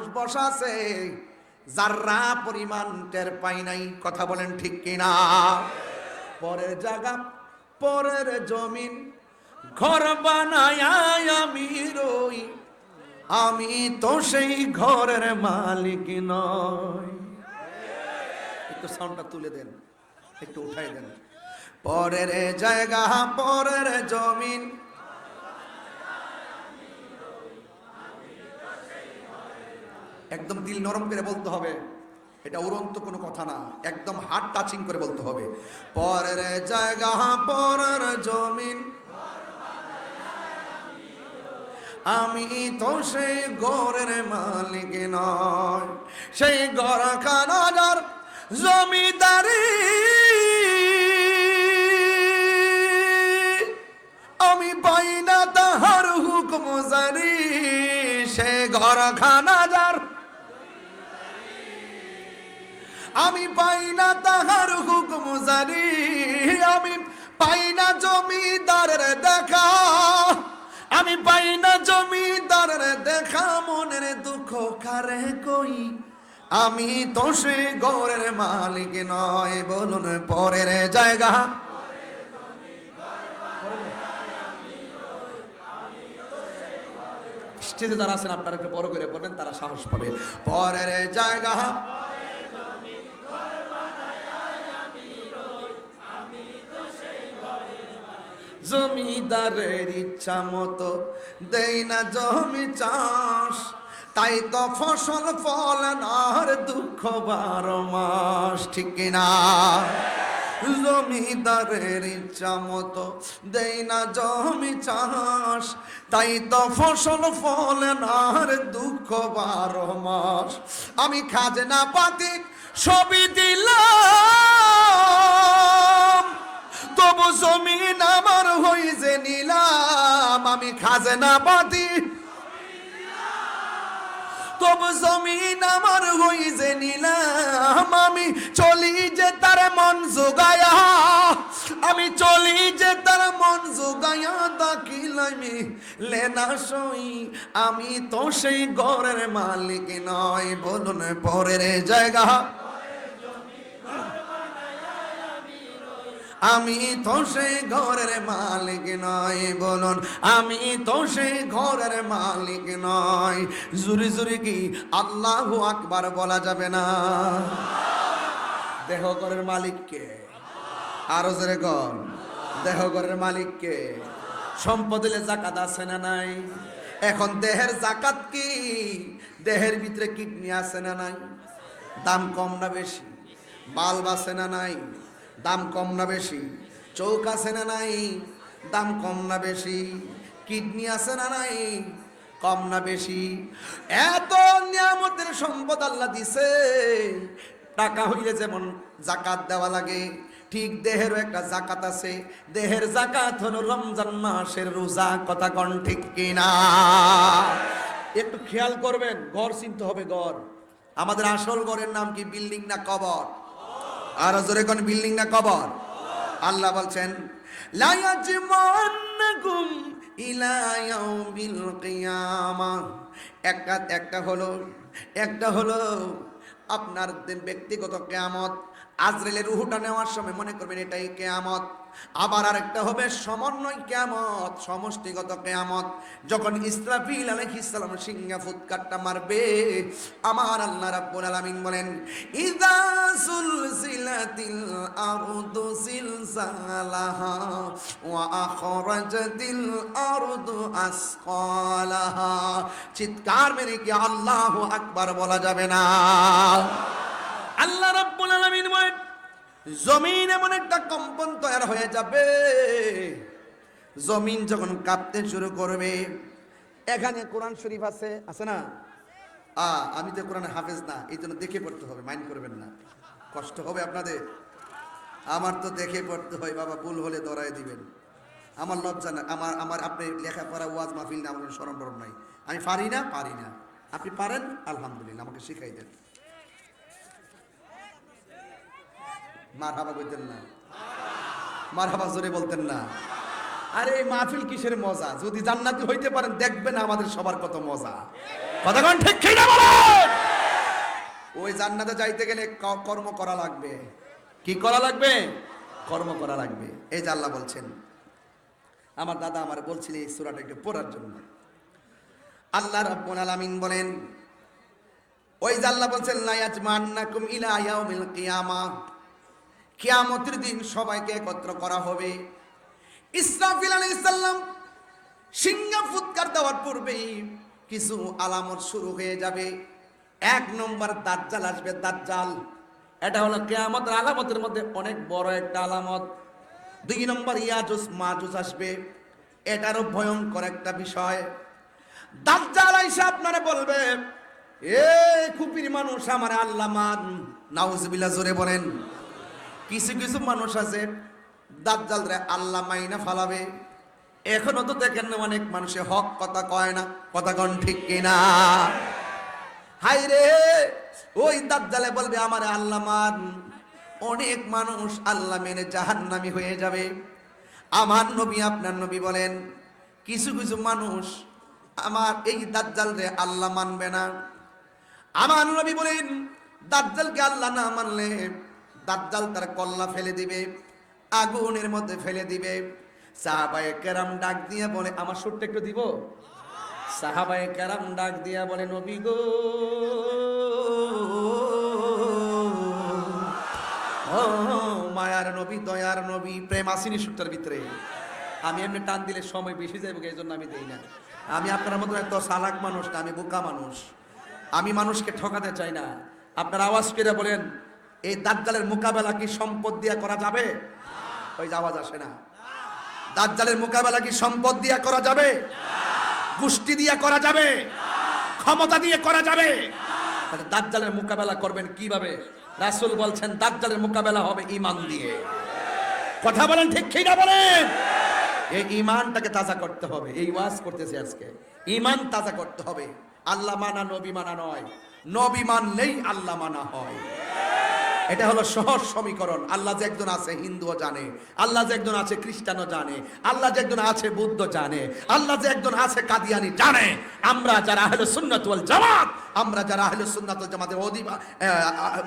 মানুষ বসা আছে, যার্রা পরিমাণ টের পাই নাই, কথা বলেন ঠিক কিনা? পরের জায়গা, পরের জমিন, ঘর বানায় আমি রই, আমি তো সেই ঘরের মালিক নয় একটু সাউন্ডটা তুলে দেন, একটু উঠাই দেন। পরের জায়গা, পরের জমিন একদম দিল নরম করে বলতে হবে। এটা উড়ন্ত কোনো কথা না, একদম হার্ট টাচিং করে বলতে হবে। পরের জায়গা, পরের জমিন। আমি তো সেই গড়ের মালিক নয় সেই গড়খানার জমিদারি। আমি পাই না তাহার হুকুম জারি সে ঘরখানা যার আমি পাই না তাহার হুকুম জারি আমি পাই না জমিদারের দেখা। আমি পাই না জমিদারের দেখা, মনের দুঃখ কারে কই? আমি তো সে গড়ের মালিক নয়, বলুন পরের জায়গা। স্টেজে যারা আছেন, আপনারা একটু বড় করে বলবেন, তারা সাহস পাবে। পরের জায়গা। জমিদারের ইচ্ছা মতো দেই না জমি চাষ। তাই তো ফসল ফল নার দুঃখ বারো মাস, ঠিক না? জমিদারের ইচ্ছা মতো দেই না জমি চাষ। তাই তো ফসল ফল নার দুঃখ বারো মাস। আমি খাজনা পাতি সবই দিলাম। তবু জমিন আমার হই যে নিলাম, আমি খাজনা পাতি তবু জমিন আমার হই যে নিলাম, আমি চলি যে তার মন জোগায়া। আমি চলি যে তার মন জোগায়া দাকিলামি লেনা সই। আমি তো সেই ঘরের মালিক নয় বলুন পরের জায়গা। আমি তো সে ঘরের মালিক নয়, বলুন, আমি তো সে ঘরের মালিক নয়। জুরি জুরি কি আল্লাহ আকবার বলা যাবে না? দেহ ঘরের মালিককে আরও জোরে কর দেহ ঘরের মালিককে সম্পদ দিলে জাকাত আছে না নাই? এখন দেহের জাকাত কি? দেহের ভিতরে কিডনি আছে না নাই? দাম কম না বেশি? বাল্ব আছে না নাই? দাম কম না বেশি? চৌক আছে না নাই? দাম কম না বেশি। কিডনি আছে না নাই? কম না বেশি। এত নিয়ামতের সম্পদ আল্লাহ দিছে। টাকা হইলে যেমন জাকাত দেওয়া লাগে, ঠিক দেহেরও একটা জাকাত আছে। দেহের জাকাত হলো রমজান মাসের রোজা, কথা কন ঠিক কিনা? একটু খেয়াল করবেন, ঘর চিনতে হবে ঘর। আমাদের আসল ঘরের নাম কি? বিল্ডিং না কবর? আর জোরে কোন বিল্ডিং না কবর? আল্লাহ বলছেন, লা ইয়াজমান্নাকুম ইলা ইয়াউমিল কিয়ামা। একটা একটা হলো একটা হলো আপনার ব্যক্তিগত কেয়ামত আজরেলের রুহুটা নেওয়ার সময় মনে করবেন এটাই কেয়ামত। আবার আরেকটা হবে সমন্বয় কেয়ামত, সমষ্টিগত কেয়ামত। যখন ইসরাফিল আলাইহিস সালাম সিংহা ফুৎকারটা মারবে, আমার আল্লাহ রাব্বুল আলামিন বলেন, ইযা সুলসিলাতিল আরদু জিলজালাহা ওয়া আখরাজাতিল আরদু আসকালাহা। চিৎকার মেরে কি আল্লাহু আকবার বলা যাবে না আল্লাহ রাব্বুল আলামিন বলেন জমিন এমন একটা কম্পন তৈরি হয়ে যাবে। জমিন যখন কাঁপতে শুরু করবে, এখানে কোরআন শরীফ আছে? আছে না? আ, আমি তো কোরআন হাফেজ না, এই জন্য দেখে পড়তে হবে, মাইন্ড করবেন না। কষ্ট হবে আপনাদের। আমার তো দেখে পড়তে হয়, বাবা, ভুল হলে দরাই দিবেন। আমার লজ্জা না, আমার আমার আপনি লেখাপড়া, ওয়াজ মাহফিল না আমার স্মরণ নাই। আমি পারি না? পারি না। আপনি পারেন? আলহামদুলিল্লাহ, আমাকে শিখাই দেন। মার হাবা বলতেন না। মার হাবা জোরে বলতেন না। আরে, এই মাহফিল কিসের মজা? যদি জান্নাতি হইতে পারেন, দেখবেন আমাদের সবার কত মজা। কতক্ষণ ঠিক ঠিক না বলো জান্নাতে যাইতে গেলে কর্ম করা লাগবে। কি করা লাগবে? কর্ম করা লাগবে। এই যে আল্লাহ বলছেন। আমার দাদা আমার বলছিল এই সূরাটা একটু পড়ার জন্য। আল্লাহ রাব্বুল আলামিন বলেন, ওই যে আল্লাহ বলছেন, লা ইয়াজমান্নাকুম ইলা ইয়াউমিল কিয়ামা। কিয়ামতের দিন সবাইকে একত্র করা হবে। ইসরাফিল আলাইহিস সালাম সিংহা ফুৎকার দেওয়ার পূর্বেই কিছু আলামত শুরু হয়ে যাবে। এক নম্বর দাজ্জাল আসবে, দাজ্জাল। এটা হলো কেয়ামতের আলামতের মধ্যে অনেক বড় একটা আলামত। দুই নম্বর ইয়াজুস, মাজুস আসবে। এটারও ভয়ঙ্কর একটা বিষয়। দাজ্জাল আইসা আপনারা বলবে, এ কুপির মানুষ, আমার আল্লাহ মান। নাউজুবিল্লাহ, জোরে বলেন। কিছু কিছু মানুষ আছে দাজ্জাল রে আল্লাহ মাইনা ফালাবে। এখনও তো দেখেন না অনেক মানুষে হক কথা কয় না, কথা কন ঠিক কিনা। হাই রে, ওই দাজ্জালে বলবে, আমার আল্লাহ মান। অনেক মানুষ আল্লাহ মেনে জাহান্নামি হয়ে যাবে। আমার নবী, আপনার নবী বলেন, কিছু কিছু মানুষ আমার এই দাজ্জাল রে আল্লাহ মানবে না। আমার নবী বলেন, দাজ্জালকে আল্লাহ না মানলে দাজ্জাল তার কল্লা ফেলে দিবে, আগুনের মধ্যে ফেলে দিবে। সাহাবায়ে কেরাম ডাক দিয়ে বলে, আমার সুরটা একটু দিব? সাহাবায়ে কেরাম ডাক দিয়া বলে, নবী গো মায়ার নবী, দয়ার নবী, প্রেম আসিনি সুরটার ভিতরে। আমি এমনি টান দিলে সময় বেশি যাবে এই জন্য আমি দেই না। আমি আপনার মতো এত সালাক মানুষ না, আমি বোকা মানুষ। আমি মানুষকে ঠকাতে চাই না। আপনার আওয়াজ করে বলেন এই দাজ্জালের মোকাবেলা কি সম্পদ দিয়া করা যাবে? ওই আওয়াজ আসে না। দাজ্জালের মোকাবেলা কি সম্পদ দিয়া করা যাবে? গোষ্ঠী দিয়া করা যাবে? ক্ষমতা দিয়ে করা যাবে? তাহলে দাজ্জালের মোকাবেলা করবেন কীভাবে? রাসূল বলছেন, দাজ্জালের মোকাবেলা হবে ঈমান দিয়ে। কথা বলেন ঠিক কি না বলেন? এই ইমানটাকে তাজা করতে হবে। এই ওয়াজ করতেছি আজকে। ইমান তাজা করতে হবে। আল্লাহ মানা, নবী মানা নয়। নবী মানলেই আল্লাহ মানা হয়। এটা হলো সহজ সমীকরণ। আল্লাহ যে একজন আছে হিন্দুও জানে, আল্লাহ যে একজন আছে খ্রিস্টানও জানে, আল্লাহ যে একজন আছে বুদ্ধ জানে, আল্লাহ যে একজন আছে কাদিয়ানি জানে। আমরা যারা আহলে সুন্নাত জামাত আমরা যারা আহলে সুন্নাত জামাতের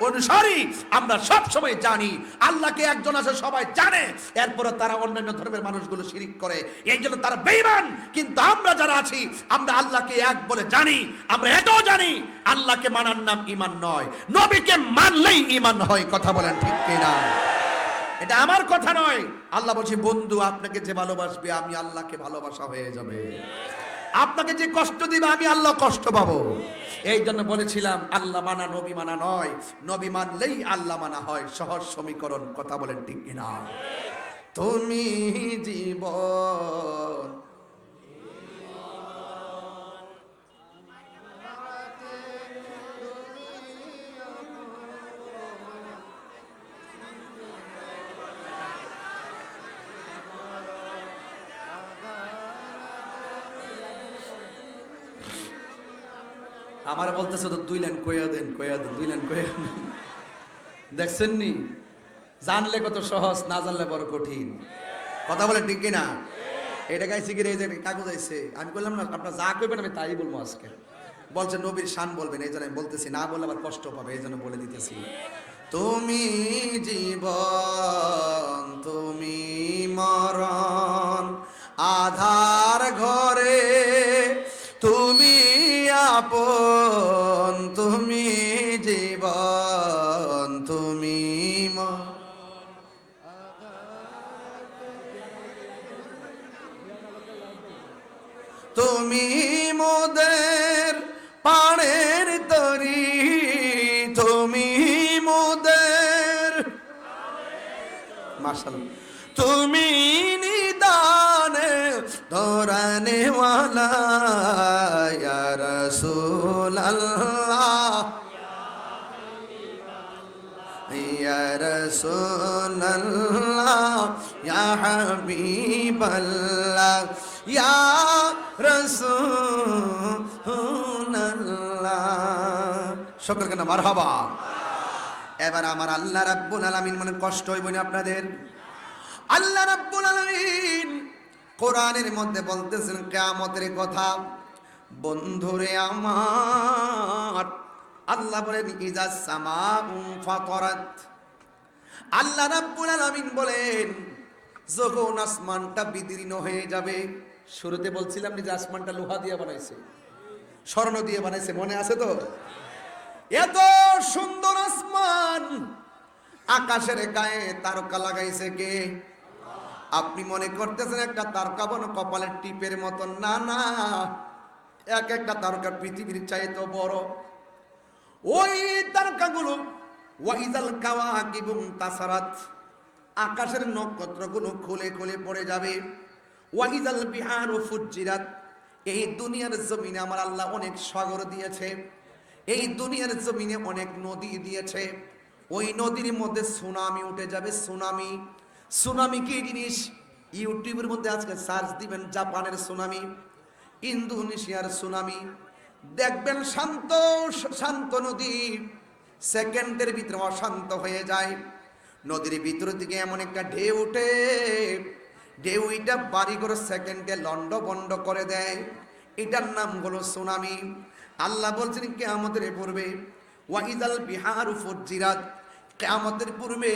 অনুসারী, আমরা সব সময় জানি, আল্লাহকে একজন আছে, সবাই জানে। এরপরে তারা অন্যান্য ধর্মের মানুষগুলো শিরিক করে। এই জন্য তারা বেঈমান। কিন্তু আমরা যারা আছি, আমরা আল্লাহকে এক বলে জানি, আমরা এটাও জানি, আল্লাহকে মানার নাম ইমান নয়। নবীকে মানলেই ইমান হয়, কথা বলেন ঠিক কিনা? এটা আমার কথা নয়। আল্লাহ বলছে, বন্ধু, আপনাকে যে ভালোবাসবে, আমি আল্লাহকে ভালোবাসা হয়ে যাবে। আপনাকে যে কষ্ট দিবে, আমি আল্লাহ কষ্ট পাবো। এই জন্য বলেছিলাম, আল্লাহ মানা, নবী মানা নয়। নবী মানলেই আল্লাহ মানা হয়। সহজ সমীকরণ, কথা বলেন ঠিক কিনা? তুমি জীবন আমার বলতেছে তো দুই লাইন কইয়া দেন কইয়া দেন, দুই লাইন কইয়া দেন। দেখছেন নি? জানলে কত সহজ, না জানলে বড় কঠিন। কথা বলে ঠিক কিনা? এটা গাইছি কি যে কাগজ আইছে। আমি বললাম না, আপনার যা কইবেন আমি তাই বলব আজকে। বলছে, নবীর শান বলবেন, এই জন্য আমি বলতেছি, না বললে আবার কষ্ট পাবে, এই জন্য বলে দিতেছি। তুমি জীবন, তুমি মরণ, আধার ঘরে আপন তুমি জীবন তুমি তুমি মোদের পাড়ের তরি তুমি মোদের মার্শাল তুমি নিদানে ধরানে ওয়ালা ইয়া রাসূলুল্লাহ। ইয়া রাসূলুল্লাহ, ইয়া হাবিবাল্লাহ, ইয়া রাসূলুল্লাহ। সকলকে না মারহাবা। এবার আমার আল্লাহ রাব্বুল আলামিন মনে কষ্ট হইব না আপনাদের? আল্লাহ রাব্বুল আলামিন কোরআনের মধ্যে বলতেছেন, কিয়ামতের কথা, বন্ধুরে আমার। আল্লাহ বলেন, ইজা সামা ফাতরাত। আল্লাহ রাব্বুল আলামিন বলেন, যখন আসমানটা বিদীর্ণ হয়ে যাবে, শুরুতে বলছিলাম যে আসমানটা লোহা দিয়ে বানাইছে, স্বর্ণ দিয়ে বানাইছে, মনে আছে তো? এত সুন্দর আসমান, আকাশের গায়ে তারকা লাগাইছে কে? আপনি মনে করতেছেন একটা তারকা বন কপালের টিপের মতন? না না। এক একটা তারকা পৃথিবীর চাইতে বড়। ওই তারকাগুলো ওয়াইজাল কাওয়া এবং তাসারাত, আকাশের নক্ষত্রগুলো খুলে খুলে পড়ে যাবে। ওয়াইজাল বিহার ও ফুজিরাত এই দুনিয়ার জমিনে আমার আল্লাহ অনেক সাগর দিয়েছে। এই দুনিয়ার জমিনে অনেক নদী দিয়েছে। ওই নদীর মধ্যে সুনামি উঠে যাবে, সুনামি। সুনামি কি জিনিস? ইউটিউবের মধ্যে আজকে সার্চ দিবেন জাপানের সুনামি, ইন্দোনেশিয়ার সুনামি। দেখবেন শান্ত শান্ত নদী সেকেন্ডের ভিতরে অশান্ত হয়ে যায়। নদীর ভিতর দিকে এমন একটা ঢেউ উঠে ঢেউইটা বাড়ি করে সেকেন্ডে লন্ড বন্ড করে দেয়। এটার নাম হলো সুনামি। আল্লাহ বলছেন, কেয়ামতের পূর্বে ওয়াইদাল বিহার ফজিরাত। আমাদের পূর্বে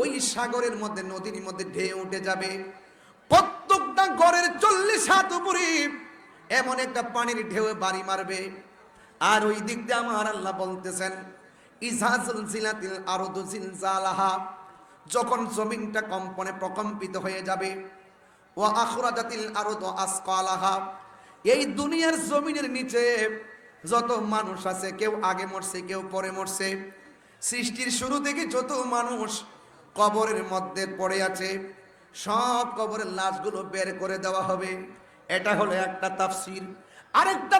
ওই সাগরের মধ্যে, নদীর মধ্যে ঢেউ উঠে যাবে। প্রত্যেকটা ঘরের চল্লিশ হাত উপরে এমন একটা পানির ঢেউ বাড়ি মারবে। আর ওই দিক দিয়ে আমার আল্লাহ বলতেছেন যখন জমিনটা কম্পনে প্রকম্পিত হয়ে যাবে ও আখরাজাতিল আরদু আসকালাহা। এই দুনিয়ার জমিনের নিচে যত মানুষ আছে, কেউ আগে মরছে, কেউ পরে মরছে। সৃষ্টির শুরু থেকে যত মানুষ কবরের মধ্যে পড়ে আছে। সব কবরের লাশগুলো বের করে দেওয়া হবে। এটা হলো একটা তাফসির। আরেকটা